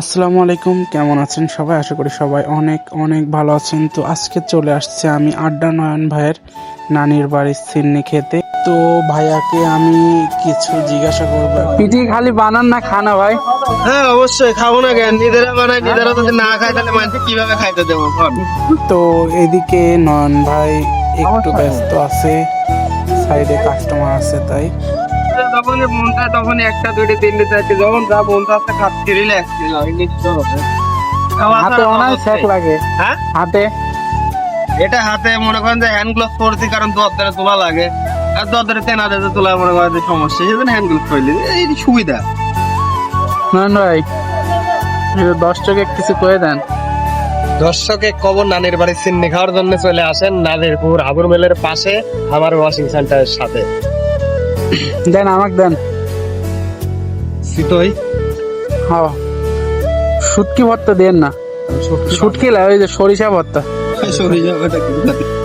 আসসালামু আলাইকুম কেমন আছেন সবাই? আশা করি সবাই অনেক অনেক ভালো আছেন। তো আজকে চলে আসছে আমি আড্ডা নয়ন ভাইয়ের নানির বাড়ির সিন্নি খেতে। তো ভাইয়াকে আমি কিছু জিজ্ঞাসা করব। পিঠি খালি বানান না খানা ভাই। হ্যাঁ অবশ্যই খাব না কেন? নিজেরা বানাই নিজেরা যদি না খায় তাহলে মানুষ কীভাবে খাইতে দেবো? তো এদিকে নয়ন ভাই একটু ব্যস্ত আছে সাইডে কাস্টমার আছে তাই। তখনই মন চায় তখনই একটা দুইটা তিনটে চারটে যখন যা মন চাচ্ছে খাচ্ছি রিল্যাক্স হাতে অনেক স্যাক লাগে হ্যাঁ? হাতে? এটা হাতে মনে করেন যে হ্যান্ড গ্লোভ পরছি কারণ দর ধরে তোলা লাগে। আর দর ধরে তেনা দিতে তোলা মনে করেন যে সমস্যা। সেজন্য হ্যান্ড গ্লোভ পরলে এই সুবিধা। নয়ন ভাই দর্শকে কিছু করে দেন। দর্শকে কবর নানির বাড়ি সিন্নি খাওয়ার জন্য চলে আসেন নাদিরপুর হাবুর মেলের পাশে আমার ওয়াশিং সেন্টারের সাথে। দেন আমাকে দেন। সিতই? হ্যাঁ। শুটকি ভর্তা দেন না। শুটকি লাগে ওই যে সরিষা ভর্তা। সরিয়ে যাবে